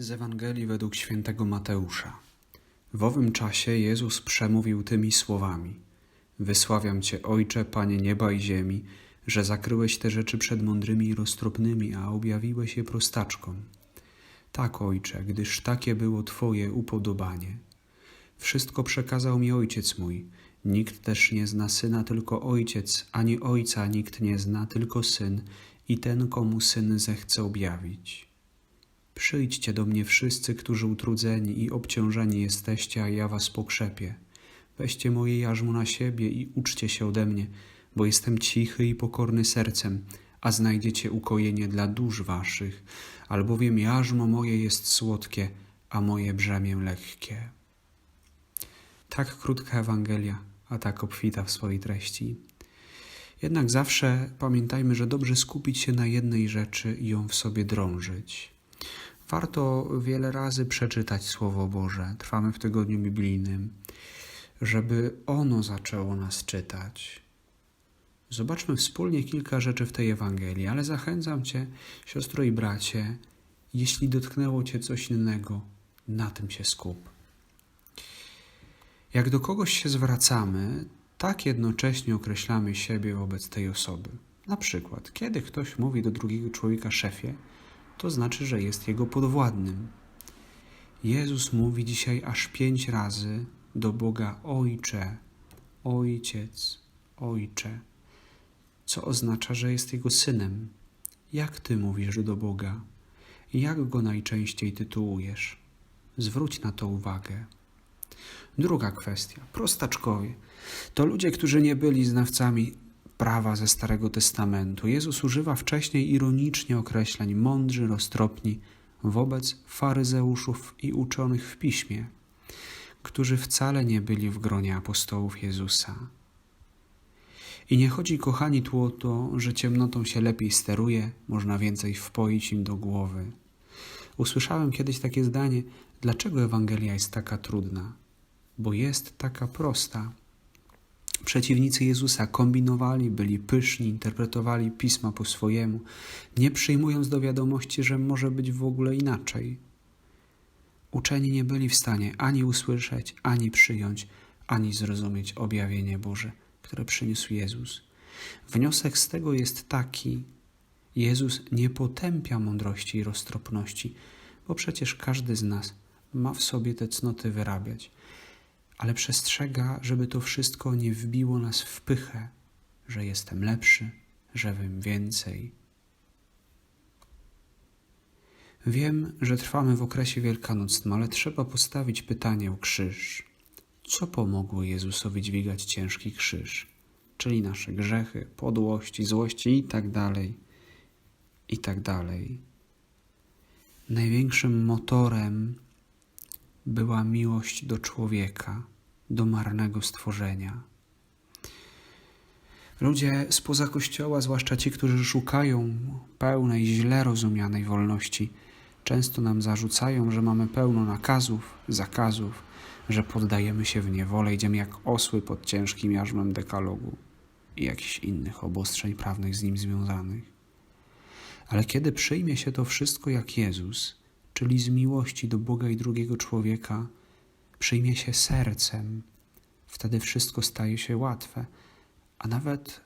Z Ewangelii według świętego Mateusza. W owym czasie Jezus przemówił tymi słowami: Wysławiam Cię, Ojcze, Panie nieba i ziemi, że zakryłeś te rzeczy przed mądrymi i roztropnymi, a objawiłeś je prostaczkom. Tak, Ojcze, gdyż takie było Twoje upodobanie. Wszystko przekazał mi Ojciec mój. Nikt też nie zna Syna, tylko Ojciec, ani Ojca nikt nie zna, tylko Syn i ten, komu Syn zechce objawić. Przyjdźcie do mnie wszyscy, którzy utrudzeni i obciążeni jesteście, a ja was pokrzepię. Weźcie moje jarzmo na siebie i uczcie się ode mnie, bo jestem cichy i pokorny sercem, a znajdziecie ukojenie dla dusz waszych, albowiem jarzmo moje jest słodkie, a moje brzemię lekkie. Tak krótka Ewangelia, a tak obfita w swojej treści. Jednak zawsze pamiętajmy, że dobrze skupić się na jednej rzeczy i ją w sobie drążyć. Warto wiele razy przeczytać Słowo Boże. Trwamy w tygodniu biblijnym, żeby ono zaczęło nas czytać. Zobaczmy wspólnie kilka rzeczy w tej Ewangelii, ale zachęcam Cię, siostro i bracie, jeśli dotknęło Cię coś innego, na tym się skup. Jak do kogoś się zwracamy, tak jednocześnie określamy siebie wobec tej osoby. Na przykład, kiedy ktoś mówi do drugiego człowieka szefie, to znaczy, że jest jego podwładnym. Jezus mówi dzisiaj aż pięć razy do Boga Ojcze, Ojciec, Ojcze, co oznacza, że jest jego synem. Jak ty mówisz do Boga? Jak go najczęściej tytułujesz? Zwróć na to uwagę. Druga kwestia. Prostaczkowie. To ludzie, którzy nie byli znawcami prawa ze Starego Testamentu. Jezus używa wcześniej ironicznie określeń mądrzy, roztropni wobec faryzeuszów i uczonych w piśmie, którzy wcale nie byli w gronie apostołów Jezusa. I nie chodzi, kochani, tu o to, że ciemnotą się lepiej steruje, można więcej wpoić im do głowy. Usłyszałem kiedyś takie zdanie: dlaczego Ewangelia jest taka trudna? Bo jest taka prosta. Przeciwnicy Jezusa kombinowali, byli pyszni, interpretowali pisma po swojemu, nie przyjmując do wiadomości, że może być w ogóle inaczej. Uczeni nie byli w stanie ani usłyszeć, ani przyjąć, ani zrozumieć objawienie Boże, które przyniósł Jezus. Wniosek z tego jest taki: Jezus nie potępia mądrości i roztropności, bo przecież każdy z nas ma w sobie te cnoty wyrabiać ale przestrzega, żeby to wszystko nie wbiło nas w pychę, że jestem lepszy, że wiem więcej. Wiem, że trwamy w okresie wielkanocnym, ale trzeba postawić pytanie o krzyż. Co pomogło Jezusowi dźwigać ciężki krzyż? Czyli nasze grzechy, podłości, złości i tak dalej, i tak. Największym motorem była miłość do człowieka, do marnego stworzenia. Ludzie spoza kościoła, zwłaszcza ci, którzy szukają pełnej, źle rozumianej wolności, często nam zarzucają, że mamy pełno nakazów, zakazów, że poddajemy się w niewolę, idziemy jak osły pod ciężkim jarzmem dekalogu i jakichś innych obostrzeń prawnych z nim związanych. Ale kiedy przyjmie się to wszystko jak Jezus, czyli z miłości do Boga i drugiego człowieka, przyjmie się sercem, wtedy wszystko staje się łatwe, a nawet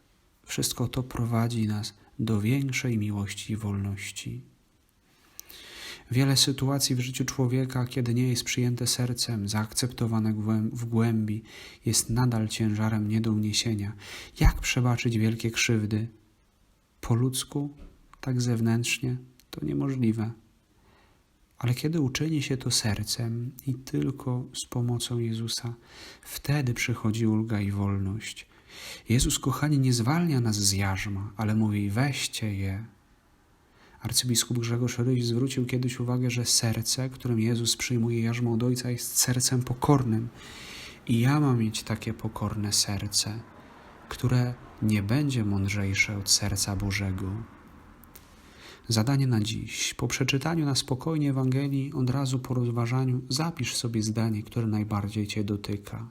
wszystko to prowadzi nas do większej miłości i wolności. Wiele sytuacji w życiu człowieka, kiedy nie jest przyjęte sercem, zaakceptowane w głębi, jest nadal ciężarem nie do uniesienia. Jak przebaczyć wielkie krzywdy? Po ludzku, tak zewnętrznie, to niemożliwe. Ale kiedy uczyni się to sercem i tylko z pomocą Jezusa, wtedy przychodzi ulga i wolność. Jezus, kochani, nie zwalnia nas z jarzma, ale mówi: weźcie je. Arcybiskup Grzegorz Ryś zwrócił kiedyś uwagę, że serce, którym Jezus przyjmuje jarzmo od Ojca, jest sercem pokornym. I ja mam mieć takie pokorne serce, które nie będzie mądrzejsze od serca Bożego. Zadanie na dziś. Po przeczytaniu na spokojnie Ewangelii, od razu po rozważaniu, zapisz sobie zdanie, które najbardziej Cię dotyka.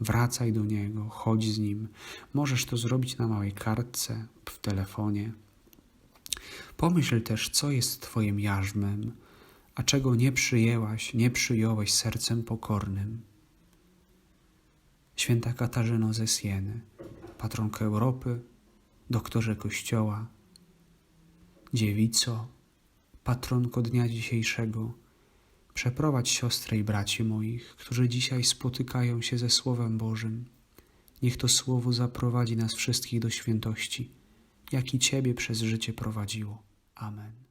Wracaj do niego, chodź z nim. Możesz to zrobić na małej kartce, w telefonie. Pomyśl też, co jest Twoim jarzmem, a czego nie przyjęłaś, nie przyjąłeś sercem pokornym. Święta Katarzyno ze Sieny, patronko Europy, doktorze Kościoła, dziewico, patronko dnia dzisiejszego, przeprowadź siostry i braci moich, którzy dzisiaj spotykają się ze Słowem Bożym. Niech to Słowo zaprowadzi nas wszystkich do świętości, jak i Ciebie przez życie prowadziło. Amen.